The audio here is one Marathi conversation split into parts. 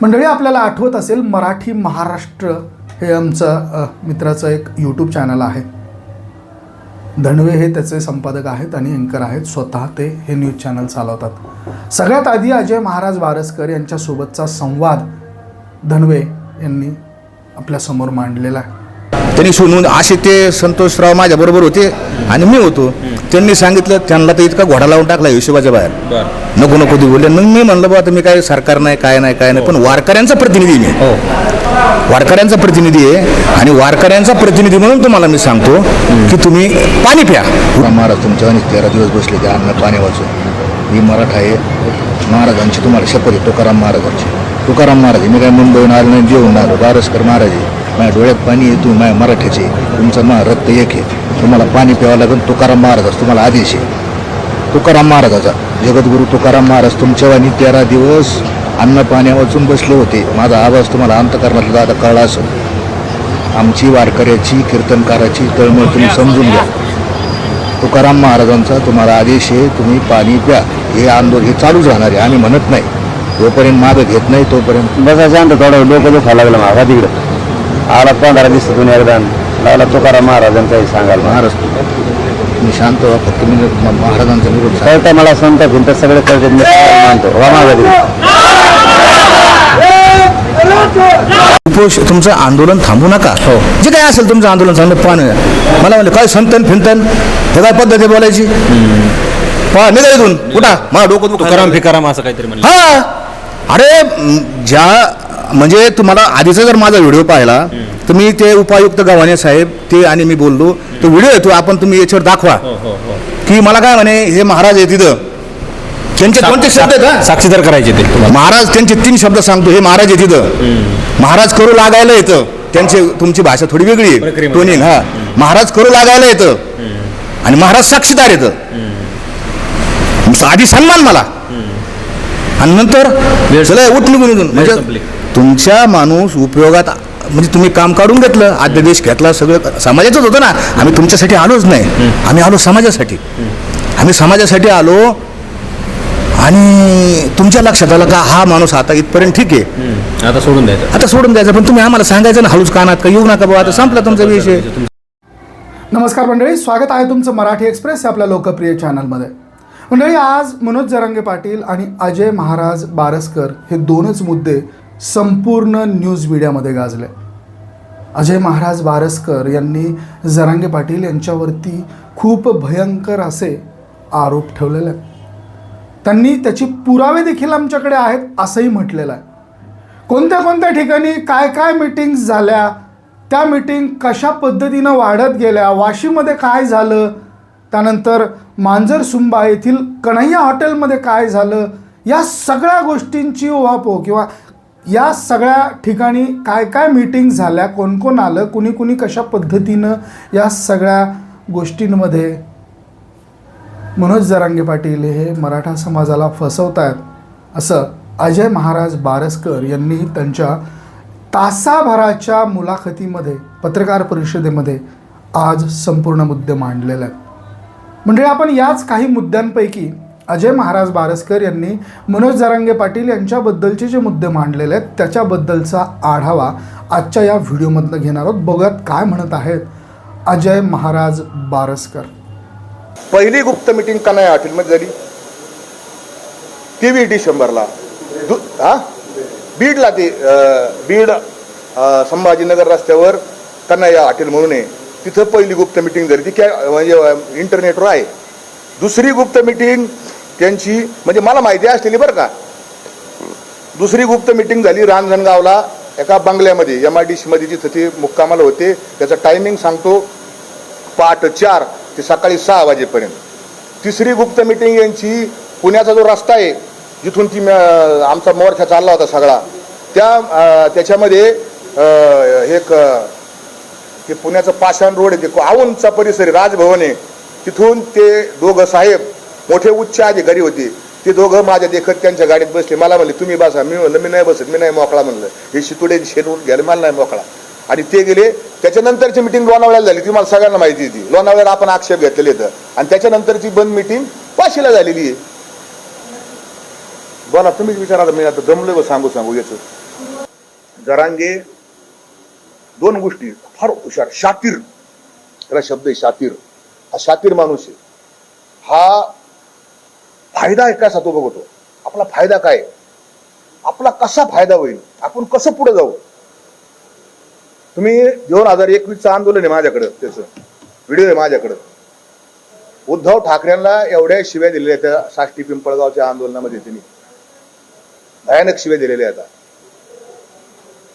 मंडळी आपल्याला आठवत असेल मराठी महाराष्ट्र हे आमचं मित्राचं एक यूट्यूब चॅनल आहे. धनवे हे त्याचे संपादक आहेत आणि अँकर आहेत. स्वतः ते हे न्यूज चॅनल चालवतात. सगळ्यात आधी अजय महाराज वारसकर यांच्यासोबतचा संवाद धनवे यांनी आपल्यासमोर मांडलेला आहे. त्यांनी सोडून असे ते संतोषराव माझ्या बरोबर होते आणि मी होतो. त्यांनी सांगितलं त्यांना तर इतका घोडा लावून टाकला हिशोबाच्या बाहेर. बर. नको नको ते बोलले. मग मी म्हणलं बा आता मी काय सरकार नाही काय नाही काय नाही पण वारकऱ्यांचा प्रतिनिधी मी. हो. वारकऱ्यांचा प्रतिनिधी आहे आणि वारकऱ्यांचा प्रतिनिधी म्हणून तुम्हाला मी सांगतो की तुम्ही पाणी प्या. महाराज तुमच्या आणि तेरा दिवस बसले ते अन्न पाणी वाचून. ही मराठा आहे. महाराजांची तुम्हाला शपथ आहे तुकाराम महाराजांची. तुकाराम महाराज मी काय मुंबईहून आलो नाही जेवून आलो. बारसकर महाराज आहे. माझ्या डोळ्यात पाणी येतो माझ्या मराठ्याचे तुमचं मा रक्त एक आहे. तुम्हाला पाणी प्यावं लागेल तुकाराम महाराज तुम्हाला आदेश आहे. तुकाराम महाराजाचा. जगद्गुरू तुकाराम महाराज तुमच्यावानी तेरा दिवस अन्न पाण्या वाचून बसले होते. माझा आवाज तुम्हाला अंतकरणातला आता कळला असं आमची वारकऱ्याची कीर्तनकाराची तळमळ तुम्ही समजून घ्या. तुकाराम महाराजांचा तुम्हाला आदेश आहे तुम्ही पाणी प्या. हे आंदोलन हे चालूच राहणार आहे. आम्ही म्हणत नाही. जोपर्यंत मागं घेत नाही तोपर्यंत बसा शांत थोडं डोकं दुखायला लागलं माझा तिकडं. आला पंधरा दिवस तुम्ही एकदा. लागला तुकाराम महाराजांचाही सांगायला. महाराज मी शांत व्हा फक्त मी महाराजांचा निरोप सांग कळतं मला संत भिंत सगळे मी काय मानतो. वा उपोष तुमचं आंदोलन थांबू नका. हो. जे काय असेल तुमचं आंदोलन थांबलं पाणी मला म्हणलं काय संतन फिरतन हे काय पद्धती बोलायची? पहा निघा इथून. कुठा मला डोकं दुखतं. तुकाराम फिकाराम असं काहीतरी म्हणलं. हा. अरे म, ज्या म्हणजे तुम्हाला आधीचा जर माझा व्हिडिओ पाहिला तर मी ते उपायुक्त गव्हाणे साहेब ते आणि मी बोललो तो व्हिडिओ येतो आपण तुम्ही याच्यावर दाखवा. हो हो हो. की मला काय म्हणे हे महाराज आहे तिथं. त्यांचे कोणते शब्द आहेत? साक्षीदार करायचे ते महाराज त्यांचे तीन शब्द सांगतो हे महाराज आहे तिथं. महाराज करू लागायला येतं. त्यांचे तुमची भाषा थोडी वेगळी आहे. प्रक्रियेमध्ये. टोनिंग हा. महाराज करू लागायला येतं. आणि महाराज साक्षीदार येतं. आधी सन्मान मला. आणि नंतर उठ निघून म्हणजे. तुमच्या माणूस उपयोगात म्हणजे तुम्ही काम काढून घेतलं आद्यदेश घेतला सगळं समाजाचंच होतं ना. आम्ही तुमच्यासाठी आलोच नाही. आम्ही आलो समाजासाठी. आम्ही समाजासाठी आलो आणि तुमच्या लक्षात आलं का हा माणूस आता इथपर्यंत ठीक आहे. आता सोडून द्यायचं. आता सोडून द्यायचं पण तुम्ही आम्हाला सांगायचं ना हळूच कानात का येऊ नका बाबा आता संपला तुमचा विषय. नमस्कार मंडळी स्वागत आहे तुमचं मराठी एक्सप्रेस या आपल्या लोकप्रिय चॅनलमध्ये. मंडळी आज मनोज जरांगे पाटील आणि अजय महाराज बारसकर हे दोनच मुद्दे संपूर्ण न्यूज मीडियामध्ये गाजले अजय महाराज बारसकर यांनी जरांगे पाटील यांच्यावरती खूप भयंकर असे आरोप ठेवलेले आहेत. त्यांनी त्याची पुरावे देखील आमच्याकडे आहेत असंही म्हटलेलं आहे. कोणत्या कोणत्या ठिकाणी काय काय मीटिंग्स झाल्या त्या मिटिंग कशा पद्धतीनं वाढत गेल्या वाशीमध्ये काय झालं त्यानंतर मांजरसुंबा येथील कन्हैया हॉटेलमध्ये काय झालं या सगळ्या गोष्टींची उहापो किंवा या सगळ्या ठिकाणी काय काय मीटिंग झाल्या? कोण कोण आलं? कुणी कुणी कशा पद्धतीनं या सगळ्या गोष्टींमध्ये मनोज जरांगे पाटील हे मराठा समाजाला फसवत आहेत असं अजय महाराज बारसकर यांनी त्यांच्या तासाभराच्या मुलाखतीमध्ये पत्रकार परिषदेमध्ये आज संपूर्ण मुद्दे मांडलेले आहेत. म्हणजे आपण याच काही मुद्द्यांपैकी अजय महाराज बारसकर यांनी मनोज जरांगे पाटील यांच्याबद्दलचे जे मुद्दे मांडलेले आहेत त्याच्याबद्दलचा आढावा आजच्या या व्हिडिओमधनं घेणार आहोत. बघत काय म्हणत आहेत अजय महाराज बारसकर. पहिली गुप्त मिटिंग कन्हैया हॉटेलमध्ये झाली. तेवीस डिसेंबरला दु हा? बीडला ते बीड संभाजीनगर रस्त्यावर कन्हैया हॉटेल म्हणून आहे. तिथं पहिली गुप्त मिटिंग झाली ती काय म्हणजे इंटरनेटवर आहे. दुसरी गुप्त मिटिंग त्यांची म्हणजे मला माहिती असलेली बरं का. दुसरी गुप्त मिटिंग झाली रांजणगावला एका बंगल्यामध्ये एम आय डी सीमध्ये जिथं ते मुक्कामाला होते. त्याचं टायमिंग सांगतो पहाट चार ते सकाळी सहा वाजेपर्यंत. तिसरी गुप्त मिटिंग यांची पुण्याचा जो रस्ता आहे जिथून ती आमचा मोर्चा चालला होता सगळा त्या त्याच्यामध्ये एक ते पुण्याचं पाषाण रोड आहे ते औंधचा परिसर राजभवन आहे. तिथून ते दोघं साहेब मोठे उच्च अधिकारी होते. ते दोघं माझ्या देखत त्यांच्या गाडीत बसले. मला म्हणले तुम्ही बसा. मी म्हणलं मी नाही बसत मी नाही मोकळा. म्हणलं हे शितुडे शेरून घ्यायला मला नाही मोकळा. आणि ते गेले. त्याच्यानंतरची मिटिंग लोणावळ्याला झाली. ती मला सगळ्यांना माहिती होती. लोणावळ्याला आपण आक्षेप घेतलेले होतं. आणि त्याच्यानंतरची बंद मिटिंग वाशीला झालेली आहे. बोला तुम्हीच विचारा मी आता जमलं बा सांगू सांगू याचं. जरांगे दोन गोष्टी. फार हुशार. शातीर त्याला शब्द आहे शातीर हा शातीर माणूस आहे. हा फायदा आहे कसा तो बघतो आपला फायदा काय? आपला कसा फायदा होईल? आपण कसं पुढे जाऊ? तुम्ही दोन हजार एकवीसचं आंदोलन आहे माझ्याकडं त्याचं. व्हिडिओ आहे माझ्याकडं. उद्धव ठाकरेंना एवढ्या शिव्या दिलेल्या त्या साष्टी पिंपळगावच्या आंदोलनामध्ये त्यांनी. भयानक शिव्या दिलेल्या आहेत आता.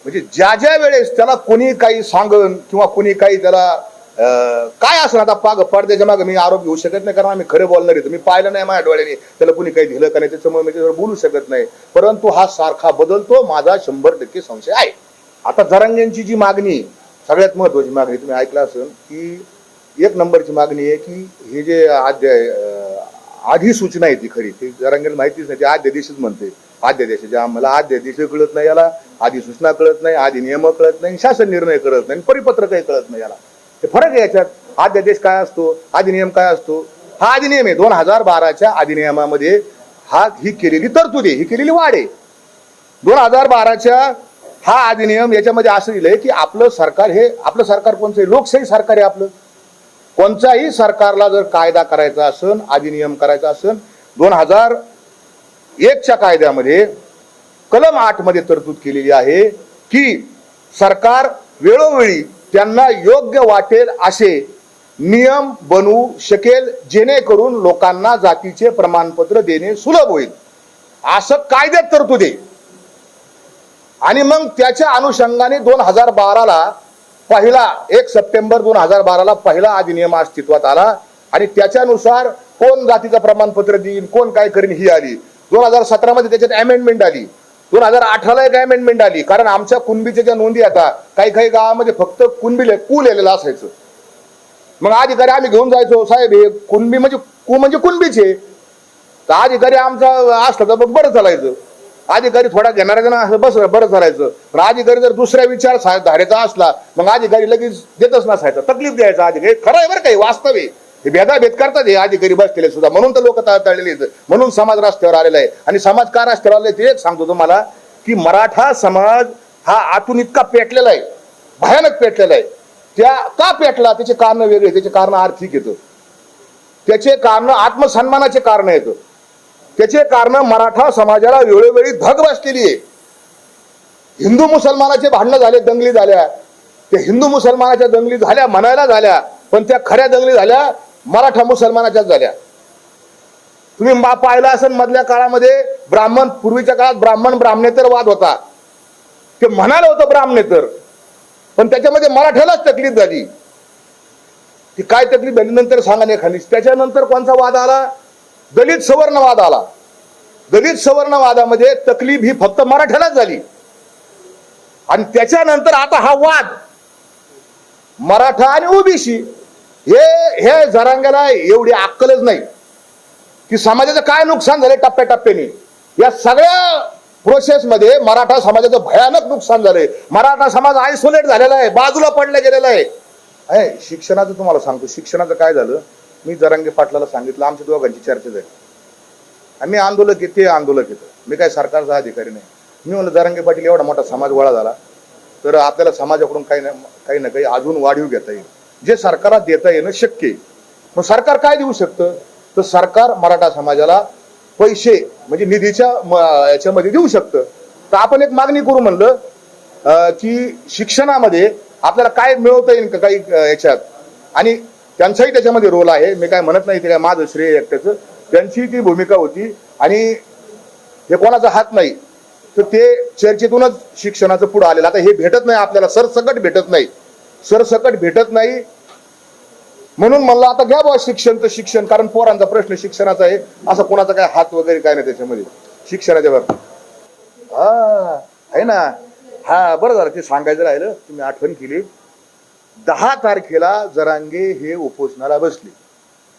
म्हणजे ज्या ज्या वेळेस त्याला कोणी काही सांगन किंवा कोणी काही त्याला काय असं आता पाग पडद्याच्या मागे मी आरोप घेऊ शकत नाही कारण आम्ही खरे बोलणार आहे. मी पाहिलं नाही माझ्या डोळ्याने. त्याला कुणी काही दिलं का नाही त्याच्यामुळे मी त्याच्यावर बोलू शकत नाही. परंतु हा सारखा बदलतो माझा शंभर टक्के संशय आहे. आता जरांग्यांची जी मागणी सगळ्यात महत्वाची मागणी तुम्ही ऐकलं असेल की एक नंबरची मागणी आहे की हे जे आद्य आधी सूचना आहे ती खरी. ती जरांगेला माहितीच नाही ती आद्यदेशीच म्हणते. आद्यदेशाच्या आम्हाला आद्यदेश कळत नाही याला आधी सूचना कळत नाही आधी नियम कळत नाही शासन निर्णय कळत नाही परिपत्र काही कळत नाही याला. हे फरक आहे याच्यात. आद्यादेश काय असतो? अधिनियम काय असतो? हा अधिनियम आहे. दोन हजार बाराच्या अधिनियमामध्ये हा ही केलेली तरतूद आहे. ही केलेली वाढ आहे. दोन हजार बाराच्या हा अधिनियम याच्यामध्ये असं दिलंय की आपलं सरकार हे आपलं सरकार कोणतं आहे? लोकशाही सरकार आहे आपलं. कोणत्याही सरकारला जर कायदा करायचा असेल अधिनियम करायचा असेल दोन हजार एकच्या कायद्यामध्ये कलम आठमध्ये तरतूद केलेली आहे की सरकार वेळोवेळी त्यांना योग्य वाटेल असे नियम बनवू शकेल जेणेकरून लोकांना जातीचे प्रमाणपत्र देणे सुलभ होईल. असं कायद्यात तरतूद आहे आणि मग त्याच्या अनुषंगाने दोन हजार बाराला पहिला एक सप्टेंबर दोन हजार बाराला पहिला अधिनियम अस्तित्वात आला. आणि त्याच्यानुसार कोण जातीचं प्रमाणपत्र देईल कोण काय करीन ही आली. दोन हजार सतरा मध्ये त्याच्यात अमेंडमेंट आली. दोन हजार अठराला एक अमेंडमेंट आली. कारण आमच्या कुणबीच्या ज्या नोंदी आता काही काही गावामध्ये फक्त कुणबी कू लिहिलेलं असायचं. मग अधिकारी आम्ही घेऊन जायचो साहेब हे कुणबी म्हणजे कू म्हणजे कुणबीचे? तर अधिकारी आमचा असला तर मग बरं चालायचं. अधिकारी थोडा घेणारा ना असं बस बरं चालायचं. पण अधिकारी जर दुसऱ्या विचार धारेचा असला मग अधिकारी लगेच देतच नसायचा. तकलीफ द्यायचा अधिकारी. खरं आहे बरं काही वास्तव आहे. हे भेदाभेद करतात हे अधिकारी बसलेले सुद्धा. म्हणून तर लोक तळलेले आहेत म्हणून समाज राष्ट्रावर आलेला आहे. आणि समाज का राष्ट्रावर आले ते एक सांगतो तुम्हाला की मराठा समाज हा आतून इतका पेटलेला आहे. भयानक पेटलेला आहे. त्या का पेटला? त्याचे कारण वेगळे त्याचे कारण आर्थिक येतं. त्याचे कारण आत्मसन्मानाचे कारण येतं. त्याचे कारण मराठा समाजाला वेळोवेळी धग बसलेली आहे. हिंदू मुसलमानाचे भांडणं झाले दंगली झाल्या. त्या हिंदू मुसलमानाच्या दंगली झाल्या म्हणायला झाल्या पण त्या खऱ्या दंगली झाल्या मराठा मुसलमानाच्याच झाल्या. तुम्ही मा- पाहिलं असेल मधल्या काळामध्ये ब्राह्मण पूर्वीच्या काळात ब्राह्मण ब्राह्मणेतर वाद होता. ते म्हणालं होतं ब्राह्मणेतर. पण त्याच्यामध्ये मराठ्यालाच तकलीफ झाली. ती काय तकलीफ झाली नंतर सांगा नाही खाली त्याच्यानंतर कोणचा वाद आला? दलित सवर्ण वाद आला. दलित सवर्णवादामध्ये तकलीफ ही फक्त मराठ्यालाच झाली. आणि त्याच्यानंतर आता हा वाद मराठा आणि ओबीसी हे हे जरांग्याला एवढी अक्कलच नाही. की समाजाचं काय नुकसान झालं टप्प्याटप्प्याने? या सगळ्या प्रोसेसमध्ये मराठा समाजाचं भयानक नुकसान झालंय. मराठा समाज आयसोलेट झालेला आहे बाजूला पडला गेलेला आहे. शिक्षणाचं तुम्हाला सांगतो. शिक्षणाचं काय झालं? मी जरांगे पाटलाला सांगितलं आमच्या दोघांची चर्चा झाली आम्ही आंदोलक आहे आंदोलक येतं मी काय सरकारचा अधिकारी नाही. मी म्हणलं जरांगे पाटील एवढा मोठा समाज गोळा झाला तर आपल्याला समाजाकडून काही ना काही ना काही अजून वाढीव घेता येईल. जे सरकारला देता येणं शक्य आहे. मग सरकार काय देऊ शकतं? तर सरकार मराठा समाजाला पैसे म्हणजे निधीच्या म- याच्यामध्ये देऊ शकतं. तर आपण एक मागणी करू म्हणलं की शिक्षणामध्ये आपल्याला काय मिळवता येईल का काही याच्यात? आणि त्यांचाही त्याच्यामध्ये रोल आहे. मी काय म्हणत नाही ते काय माझं श्रेय एकट्याचं. त्यांची ती भूमिका होती. आणि हे कोणाचा हात नाही तर ते चर्चेतूनच शिक्षणाचं पुढं आलेलं. आता हे भेटत नाही आपल्याला सरसकट भेटत नाही. सरसकट भेटत नाही. म्हणून म्हणलं आता घ्या बुवा शिक्षण तर शिक्षण कारण पोरांचा प्रश्न शिक्षणाचा आहे. असं कोणाचा काय हात वगैरे काय नाही त्याच्यामध्ये. शिक्षणाच्या बाबतीत. हा आहे ना. हा बरं झालं ते सांगायचं राहिलं. तुम्ही आठवण केली. दहा तारखेला जरांगे हे उपोषणाला बसले.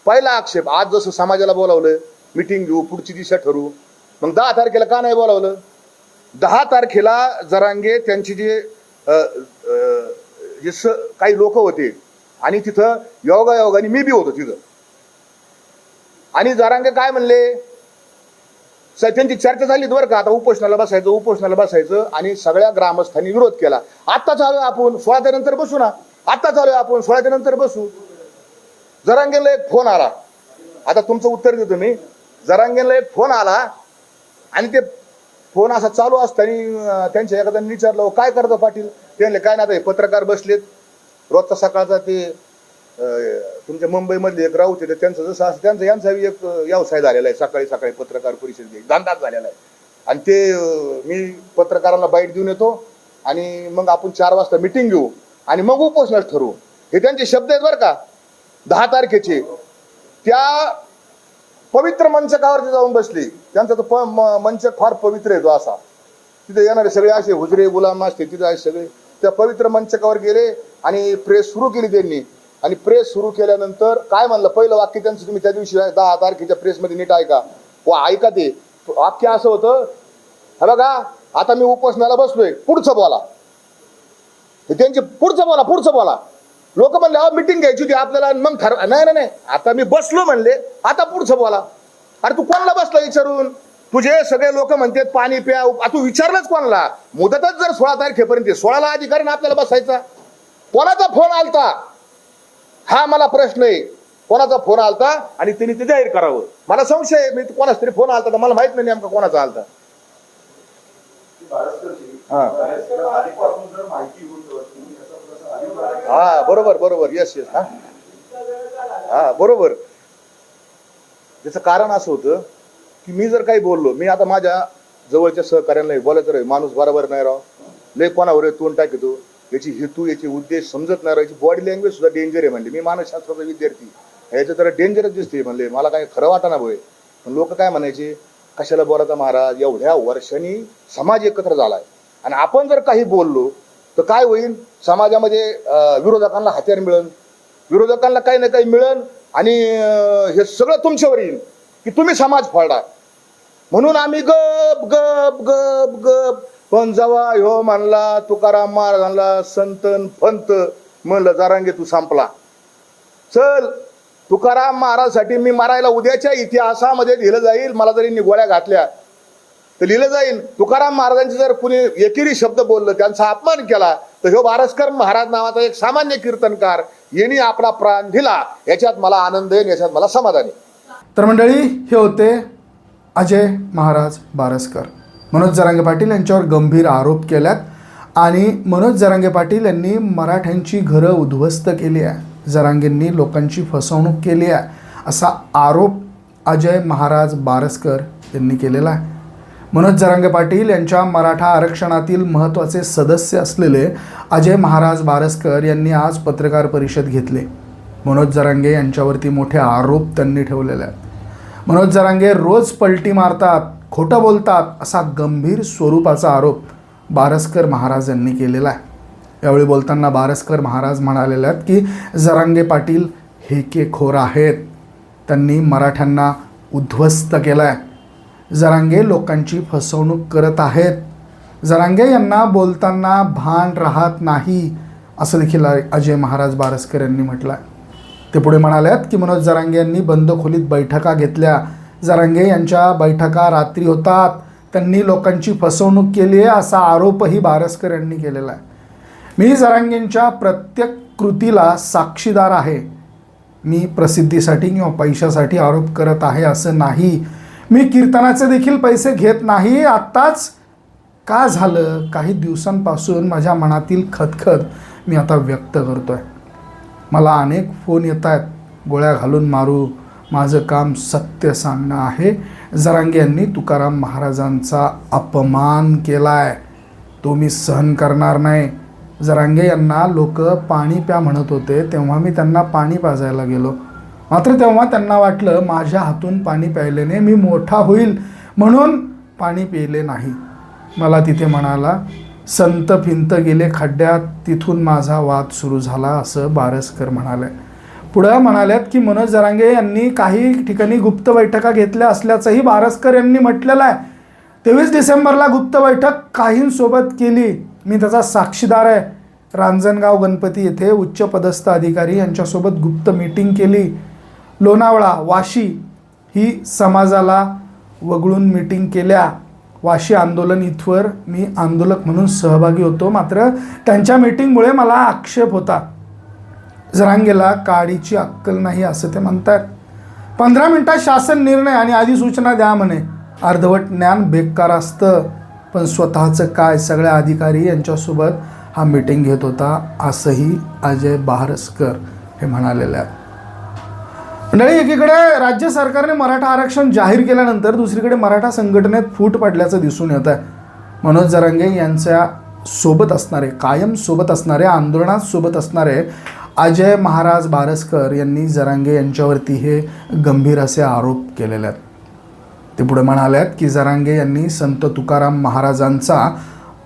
पहिला आक्षेप आज जसं समाजाला बोलावलं मिटिंग घेऊ पुढची दिशा ठरवू. मग दहा तारखेला का नाही बोलावलं? दहा तारखेला जरांगे त्यांची जे जे स काही लोक होते आणि तिथं योगा योगाने मी बी होतो तिथं. आणि जरांगे काय म्हणले? स- त्यांची चर्चा झाली बरं का? आता उपोषणाला बसायचं उपोषणाला बसायचं आणि सगळ्या ग्रामस्थांनी विरोध केला. आत्ता चालू आपण सोळाच्या नंतर बसू ना? आत्ता चालू आपण सोळाच्या नंतर बसू. जरांगेला एक फोन आला. आता तुमचं उत्तर देतो मी. जरांगेला एक फोन आला आणि ते फोन असा चालू असताना त्यांच्या एखाद्याने विचारलं हो, काय करतो पाटील? त्यांना काय ना आता हे पत्रकार बसलेत. रोजचा सकाळचा ते तुमच्या मुंबईमधले एक राऊत आहे त्यांचं जसं असं त्यांचा यांचा एक व्यवसाय झालेला आहे. सकाळी सकाळी पत्रकार परिषद घे धंदाच झालेला आहे. आणि ते मी पत्रकारांना बाईट देऊन येतो आणि मग आपण चार वाजता मिटिंग घेऊ आणि मग उपोषणात ठरवू. हे त्यांचे शब्द आहेत बरं का. दहा तारखेचे. त्या पवित्र मंचकावरती जाऊन बसली. त्यांचा तो प- म- फार पवित्र आहे तो असा. तिथे येणारे सगळे असे हुजरे गुलाम असते तिथे असे सगळे. त्या पवित्र मंचकावर गेले आणि प्रेस सुरू केली त्यांनी. आणि प्रेस सुरू केल्यानंतर काय म्हणलं? पहिलं वाक्य त्यांचं तुम्ही त्या दिवशी दहा तारखेच्या प्रेसमध्ये नीट ऐका. व ऐका ते. वाक्य असं होतं हे बघा आता मी उपोषणाला बसलोय. पुढचं बोला. त्यांची त्यांचे पुढचं बोला पुढचं बोला. लोक म्हणले अहो मिटिंग घ्यायची होती आपल्याला आणि मग ठरव. नाही नाही नाही. आता मी बसलो म्हणले. आता पुढचं बोला. अरे तू कोणाला बसला विचारून? तुझे सगळे लोक म्हणतात पाणी प्या तू विचारलंच कोणाला? मुदतच जर सोळा तारखेपर्यंत आहे, सोळाला अधिकारी आपल्याला बसायचा. कोणाचा फोन आलता? हा मला प्रश्न आहे. कोणाचा फोन आलता? आणि तिने ते जाहीर करावं. मला संशय आहे, मी कोणाच तरी फोन आलता तर मला माहीत नाही नेमका कोणाचा आलता. हा. हा बरोबर बरोबर. यस येस हा. हा बरोबर. त्याचं कारण असं होतं की मी जर काही बोललो मी आता माझ्या जवळच्या सहकार्यांना बोलायचं रे माणूस बरोबर नाही राव. लय कोणावर तोंड टाकतो. याची हेतू याची उद्देश समजत नाही राव. याची बॉडी लँग्वेज सुद्धा डेंजर आहे म्हणले. मी मानसशास्त्राचा विद्यार्थी. याचं जरा डेंजरच दिसते म्हणले. मला काय खरं वाटाना भोय. पण लोक काय म्हणायचे? कशाला बोलायचा महाराज? एवढ्या वर्षांनी समाज एकत्र झालाय. आणि आपण जर काही बोललो तर काय होईल समाजामध्ये विरोधकांना हत्यार मिळेल. विरोधकांना काही ना काही मिळेल आणि हे सगळं तुमच्यावर येईल. की तुम्ही समाज फाडा. म्हणून आम्ही गप गप गप गप. पण जवा ह्यो म्हणला तुकाराम महाराजांना संतन फंत म्हणलं जारांगे तू संपला. चल तुकाराम महाराजसाठी मी मारायला उद्याच्या इतिहासामध्ये लिहिलं जाईल मला जरी निगोळ्या गोळ्या घातल्या तर लिहिलं जाईल. तुकाराम महाराजांचे जर कुणी एकेरी शब्द बोललं त्यांचा अपमान केला तर ह्यो भारस्कर महाराज नावाचा एक सामान्य कीर्तनकार यांनी आपला प्राण दिला. याच्यात मला आनंद आहे याच्यात मला समाधान आहे. तर मंडळी हे होते अजय महाराज बारसकर. मनोज जरांगे पाटील यांच्यावर गंभीर आरोप केल्यात आणि मनोज जरांगे पाटील यांनी मराठ्यांची घरं उद्ध्वस्त केली आहे. जरांगेंनी लोकांची फसवणूक केली आहे. असा आरोप अजय महाराज बारसकर यांनी केलेला आहे. मनोज जरांगे पाटील यांच्या मराठा आरक्षणातील महत्त्वाचे सदस्य असलेले अजय महाराज बारसकर यांनी आज पत्रकार परिषद घेतली. मनोज जरांगे यांच्यावरती मोठे आरोप त्यांनी ठेवलेले आहेत. मनोज जरांगे रोज पलटी मारतात खोटं बोलतात असा गंभीर स्वरूपाचा आरोप बारसकर महाराज यांनी केलेला आहे. यावेळी बोलताना बारसकर महाराज म्हणालेले आहेत की जरांगे पाटील हेकेखोर आहेत. त्यांनी मराठ्यांना उद्ध्वस्त केलं आहे जरांगे लोकांची फसवणूक करत आहेत. जरांगे यांना बोलताना भान राहत नाही असं देखील अजय महाराज बारसकर यांनी म्हटलं आहे ते पुढे म्हणाल्यात की मनोज जरांगे यांनी बंद खोलीत बैठका घेतल्या. जरांगे यांच्या बैठका रात्री होतात. त्यांनी लोकांची फसवणूक केली आहे असा आरोपही बारसकर यांनी केलेला आहे. मी जरांगेंच्या प्रत्येक कृतीला साक्षीदार आहे. मी प्रसिद्धीसाठी किंवा पैशासाठी आरोप करत आहे असं नाही. मी कीर्तनाचे देखील पैसे घेत नाही. आत्ताच का झालं? काही दिवसांपासून माझ्या मनातील खतखत मी आता व्यक्त करतो आहे मला अनेक फोन येत आहेत गोळ्या घालून मारू. माझं काम सत्य सांगणं आहे. जरांगे यांनी तुकाराम महाराजांचा अपमान केला आहे तो मी सहन करणार नाही. जरांगे यांना लोक पाणी प्या म्हणत होते तेव्हा मी त्यांना पाणी पाजायला गेलो. मात्र तेव्हा त्यांना वाटलं माझ्या हातून पाणी प्यायल्याने मी मोठा होईल म्हणून पाणी पिले नाही. मला तिथे म्हणाला संत फिंत गेले खड्ड्यात तिथून माझा वाद सुरू झाला असं बारसकर म्हणाले. पुढं म्हणाल्यात की मनोज जरांगे यांनी काही ठिकाणी गुप्त बैठका घेतल्या असल्याचंही बारसकर यांनी म्हटलेलं आहे. तेवीस डिसेंबरला गुप्त बैठक काहींसोबत केली. मी त्याचा साक्षीदार आहे. रांजणगाव गणपती येथे उच्च पदस्थ अधिकारी यांच्यासोबत गुप्त मीटिंग केली. लोणावळा वाशी ही समाजाला वगळून मीटिंग केल्या. वाशी आंदोलन इथवर मी आंदोलक म्हणून सहभागी होतो. मात्र त्यांच्या मीटिंगमुळे मला आक्षेप होता. जरांगेला काडीची अक्कल नाही असं ते म्हणतात. पंधरा मिनटात शासन निर्णय आणि अधिसूचना द्या म्हणे. अर्धवट ज्ञान बेकार असतं. पण स्वतःचं काय? सगळ्या अधिकारी यांच्यासोबत हा मीटिंग घेत होता असंही अजय बहारसकर हे म्हणालेले आहेत मंडळी एकीकडे राज्य सरकारने मराठा आरक्षण जाहीर केल्यानंतर दुसरीकडे मराठा संघटनेत फूट पडल्याचं दिसून येत आहे मनोज जरांगे यांच्या सोबत असणारे कायम सोबत असणारे आंदोलनात सोबत असणारे अजय महाराज बारसकर यांनी जरांगे यांच्यावरती हे गंभीर असे आरोप केलेले आहेत. ते पुढे आहेत की जरांगे यांनी संत तुकाराम महाराजांचा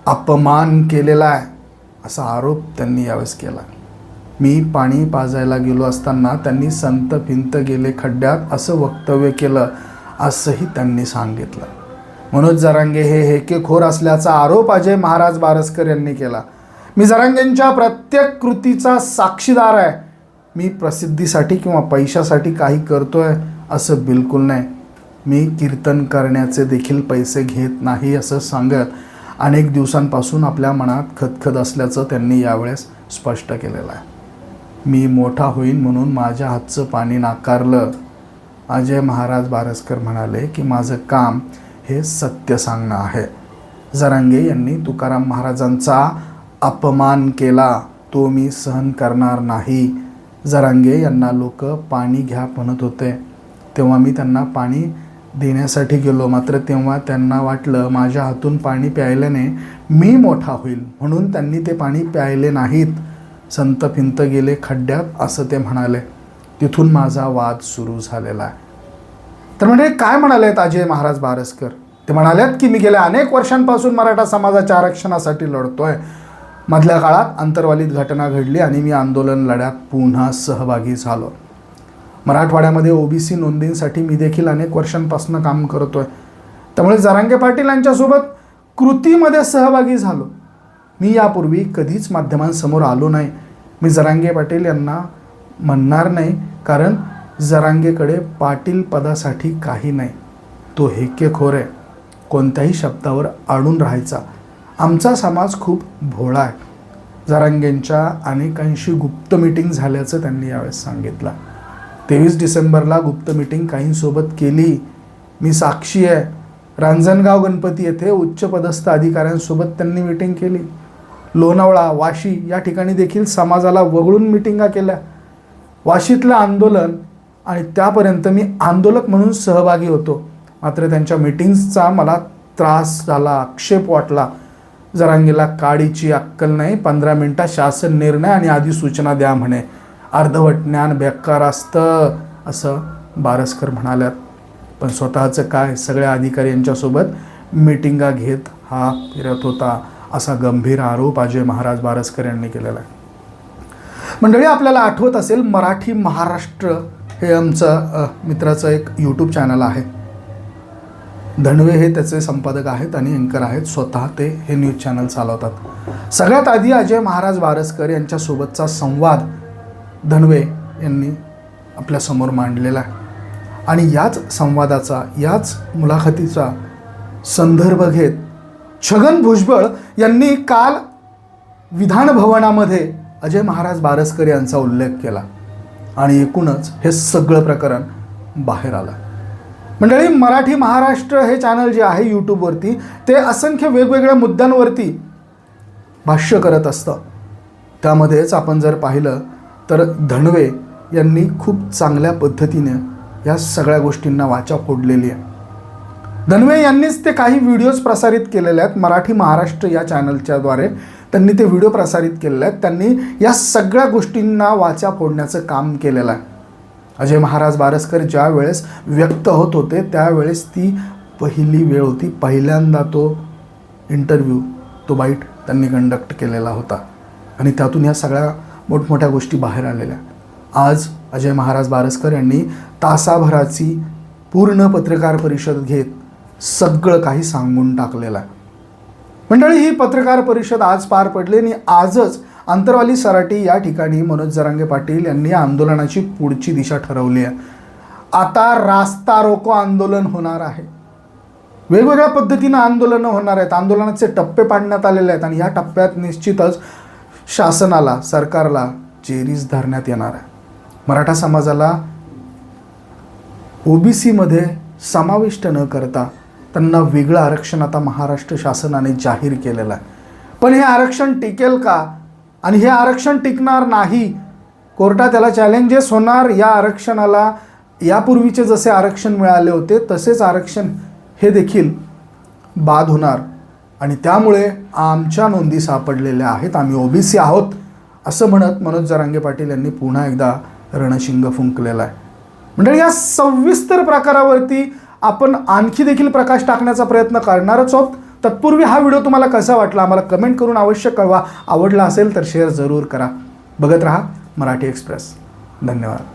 अपमान केलेला आहे असा आरोप त्यांनी यावेळेस केला मी पाणी पाजायला गेलो असताना त्यांनी संत भिंत गेले खड्ड्यात असं वक्तव्य केलं असंही त्यांनी सांगितलं. मनोज जरांगे हे हेकेखोर असल्याचा आरोप अजय महाराज बारसकर यांनी केला. मी जरांगेंच्या प्रत्येक कृतीचा साक्षीदार आहे. मी प्रसिद्धीसाठी किंवा पैशासाठी काही करतो आहे असं बिलकुल नाही. मी कीर्तन करण्याचे देखील पैसे घेत नाही असं सांगत अनेक दिवसांपासून आपल्या मनात खदखद असल्याचं त्यांनी यावेळेस स्पष्ट केलेलं आहे. मी मोठा होईन म्हणून माझ्या हातचं पाणी नाकारलं. अजय महाराज बारसकर म्हणाले की माझं काम हे सत्य सांगणं आहे. जरांगे यांनी तुकाराम महाराजांचा अपमान केला. तो मी सहन करणार नाही. जरांगे यांना लोक पाणी घ्या म्हणत होते. तेव्हा मी त्यांना पाणी देण्यासाठी गेलो. मात्र तेव्हा त्यांना वाटलं माझ्या हातून पाणी प्यायल्याने मी मोठा होईल म्हणून त्यांनी ते पाणी प्यायले नाहीत. संत फिंत गेले खड्ड्यात असं ते म्हणाले. तिथून माझा वाद सुरू झालेला आहे. तर म्हणजे काय म्हणाले आहेत अजय महाराज भारसकर ते म्हणालेत की मी गेल्या अनेक वर्षांपासून मराठा समाजाच्या आरक्षणासाठी लढतोय. मधल्या काळात अंतर्वालीत घटना घडली आणि मी आंदोलन लढ्यात पुन्हा सहभागी झालो. मराठवाड्यामध्ये ओबीसी नोंदींसाठी मी देखील अनेक वर्षांपासून काम करतोय. त्यामुळे जरांगे पाटील यांच्यासोबत कृतीमध्ये सहभागी झालो. मी यापूर्वी कधीच माध्यमांसमोर आलो नाही. मी जरांगे पाटील यांना म्हणणार नाही कारण जरांगेकडे पाटील पदासाठी काही नाही. तो हेकेखोर आहे. कोणत्याही शब्दावर अडून राहायचा. आमचा समाज खूप भोळा आहे. जरांगेंच्या अनेकांशी गुप्त मिटिंग झाल्याचं त्यांनी यावेळेस सांगितलं. तेवीस डिसेंबरला गुप्त मिटिंग काहींसोबत केली. मी साक्षी आहे. रांजणगाव गणपती येथे उच्चपदस्थ अधिकाऱ्यांसोबत त्यांनी मिटिंग केली. लोणावळा वाशी या ठिकाणी देखील समाजाला वगळून मिटिंगा केल्या. वाशीतलं आंदोलन आणि त्यापर्यंत मी आंदोलक म्हणून सहभागी होतो. मात्र त्यांच्या मिटिंग्सचा मला त्रास झाला आक्षेप वाटला. जरांगीला काडीची अक्कल नाही पंधरा मिनटात शासन निर्णय आणि आधी सूचना द्या म्हणे. अर्धवट ज्ञान बेकार असतं असं बारसकर म्हणाल्यात पण स्वतःचं काय? सगळ्या अधिकारी यांच्यासोबत मिटिंगा घेत हा फिरत होता. असा गंभीर आरोप अजय महाराज बारसकर यांनी केलेला आहे. मंडळी आपल्याला आठवत असेल मराठी महाराष्ट्र हे आमचं मित्राचं एक यूट्यूब चॅनल आहे. धनवे हे त्याचे संपादक आहेत आणि अँकर आहेत. स्वतः ते हे न्यूज चॅनल चालवतात. सगळ्यात आधी अजय महाराज वारसकर यांच्यासोबतचा संवाद धनवे यांनी आपल्यासमोर मांडलेला आहे. आणि याच संवादाचा याच मुलाखतीचा संदर्भ घेत छगन भुजबळ यांनी काल विधानभवनामध्ये अजय महाराज बारसकर यांचा उल्लेख केला. आणि एकूणच हे सगळं प्रकरण बाहेर आलं. मंडळी मराठी महाराष्ट्र हे चॅनल जे आहे यूट्यूबवरती ते असंख्य वेगवेगळ्या मुद्द्यांवरती भाष्य करत असतं. त्यामध्येच आपण जर पाहिलं तर धनवे यांनी खूप चांगल्या पद्धतीने या सगळ्या गोष्टींना वाचा फोडलेली आहे. धनवे यांनीच ते काही व्हिडिओज प्रसारित केलेले आहेत मराठी महाराष्ट्र या चॅनलच्याद्वारे त्यांनी ते व्हिडिओ प्रसारित केलेले आहेत. त्यांनी या सगळ्या गोष्टींना वाचा फोडण्याचं काम केलेलं आहे. अजय महाराज बारसकर ज्या वेळेस व्यक्त होत होते त्यावेळेस ती पहिली वेळ होती. पहिल्यांदा तो इंटरव्ह्यू तो बाईट त्यांनी कंडक्ट केलेला होता. आणि त्यातून या सगळ्या मोठमोठ्या गोष्टी बाहेर आलेल्या आज अजय महाराज बारसकर यांनी तासाभराची पूर्ण पत्रकार परिषद घेत सगळं काही सांगून टाकलेलं आहे. मंडळी ही पत्रकार परिषद आज पार पडली आणि आजच आंतरवाली सराटी या ठिकाणी मनोज जरांगे पाटील यांनी आंदोलनाची पुढची दिशा ठरवली आहे. आता रास्ता रोको आंदोलन होणार आहे. वेगवेगळ्या पद्धतीनं आंदोलनं होणार आहेत. आंदोलनाचे टप्पे पाडण्यात आलेले आहेत आणि या टप्प्यात निश्चितच शासनाला सरकारला जेरीज धरण्यात येणार आहे. मराठा समाजाला ओबीसीमध्ये समाविष्ट न करता त्यांना वेगळं आरक्षण आता महाराष्ट्र शासनाने जाहीर केलेलं आहे. पण हे आरक्षण टिकेल का? आणि हे आरक्षण टिकणार नाही कोर्टात त्याला चॅलेंजेस होणार या आरक्षणाला यापूर्वीचे जसे आरक्षण मिळाले होते तसेच आरक्षण हे देखील बाद होणार. आणि त्यामुळे आमच्या नोंदी सापडलेल्या आहेत आम्ही ओबीसी आहोत असं म्हणत मनोज जरांगे पाटील यांनी पुन्हा एकदा रणशिंग फुंकलेला आहे. म्हणजे या सविस्तर प्रकारावरती आपण आणखी देखील प्रकाश टाकण्याचा प्रयत्न करणारच आहोत. तत्पूर्वी हा व्हिडिओ तुम्हाला कसा वाटला आम्हाला कमेंट करून अवश्य कळवा. आवडला असेल तर शेअर जरूर करा. बघत राहा मराठी एक्सप्रेस. धन्यवाद.